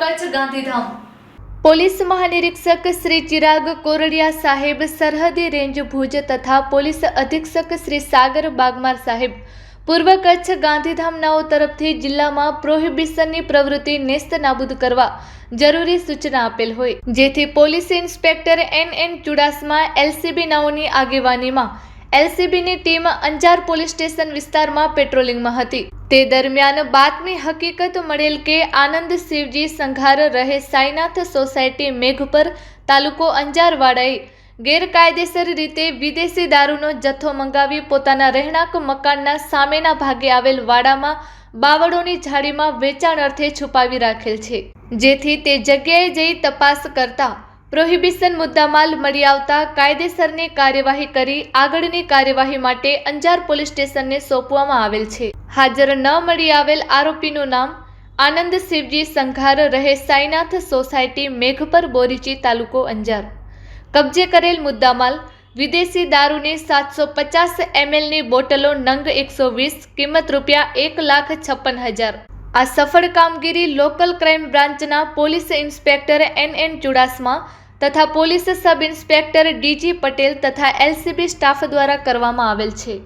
Kutch Gandhidham. Police મહાનિરીક્ષક શ્રી ચિરાગ કોરડિયા સાહેબ સરહદી રેન્જ ભુજ તથા પોલીસ અધિક્ષક શ્રી સાગર બાગમાર સાહેબ પૂર્વ કચ્છ ગાંધીધામનાઓ તરફથી જિલ્લામાં પ્રોહિબિશનની પ્રવૃત્તિ નેસ્ત નાબૂદ કરવા જરૂરી સૂચના આપેલ હોય. જેથી police inspector N N Chudasama LCB નાઓની આગેવાનીમાં એલસીબીની ટીમ અંજાર પોલીસ સ્ટેશન વિસ્તારમાં પેટ્રોલિંગમાં હતી. તે દરમિયાન બાતમી હકીકત મળેલ કે આનંદ શિવજી સંઘાર રહે સાઈનાથ સોસાયટી મેઘપર તાલુકો અંજારવાડાએ ગેરકાયદેસર રીતે વિદેશી દારૂનો જથ્થો મંગાવી પોતાના રહેણાંક મકાનના સામેના ભાગે આવેલ વાડામાં બાવળોની ઝાડીમાં વેચાણ અર્થે છુપાવી રાખેલ છે. જેથી તે જગ્યાએ જઈ તપાસ કરતા પ્રોહિબિશન મુદ્દામાલ મળી આવતા કાયદેસરની કાર્યવાહી કરી આગળની કાર્યવાહી માટે અંજાર પોલીસ સ્ટેશનને સોંપવામાં આવેલ છે. હાજર ન મળી આવેલ આરોપીનું નામ આનંદ શિવજી સંઘાર રહે સાઈનાથ સોસાયટી મેઘપર બોરીચી તાલુકો અંજાર. કબજે કરેલ મુદ્દામાલ વિદેશી દારૂની સાતસો પચાસ એમએલની બોટલો નંગ એકસો વીસ, કિંમત રૂપિયા એક લાખ છપ્પન હજાર. આ સફળ કામગીરી લોકલ ક્રાઇમ બ્રાન્ચના police inspector N N Chudasama તથા police sub inspector DG Patel તથા એલસીબી સ્ટાફ દ્વારા કરવામાં આવેલ છે.